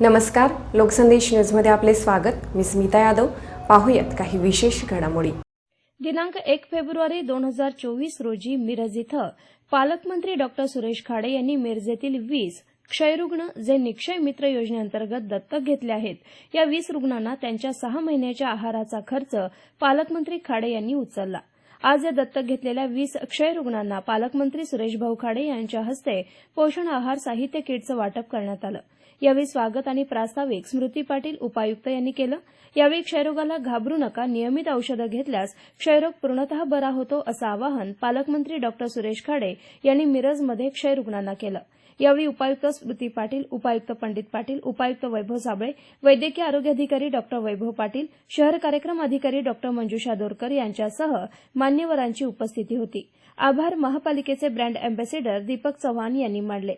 नमस्कार लोकसंदेश न्यूजमध्ये आपले स्वागत. मी स्मिता यादव. पाहूयात काही विशेष घडामोडी. दिनांक एक फेब्रुवारी दोन हजार चोवीस रोजी मिरज इथं पालकमंत्री डॉक्टर सुरेश खाडे यांनी मिरजेतील वीस क्षयरुग्ण जे निक्षय मित्र योजनेअंतर्गत दत्तक घेतले आहेत या वीस रुग्णांना त्यांच्या सहा महिन्याच्या आहाराचा खर्च पालकमंत्री खाडे यांनी उचलला. आज या दत्तक घेतलेल्या वीस क्षयरुग्णांना पालकमंत्री सुरेश भाऊ खाडे यांच्या हस्ते पोषण आहार साहित्य किटचं वाटप करण्यात आलं. यावेळी स्वागत आणि प्रास्ताविक स्मृती पाटील उपायुक्त यांनी केलं. यावेळी क्षयरोगाला घाबरू नका नियमित औषधं घेतल्यास क्षयरोग पूर्णतः बरा होतो असं आवाहन पालकमंत्री डॉक्टर सुरेश खाडे यांनी मिरजमध्ये क्षयरुग्णांना केलं. यावेळी उपायुक्त स्मृती पाटील उपायुक्त पंडित पाटील उपायुक्त वैभव साबळे वैद्यकीय आरोग्य अधिकारी डॉक्टर वैभव पाटील शहर कार्यक्रम अधिकारी डॉक्टर मंजुषा दोरकर यांच्यासह मान्यवरांची उपस्थिती होती. आभार महापालिकेचे ब्रँड अँबॅसेडर दीपक चव्हाण यांनी मानले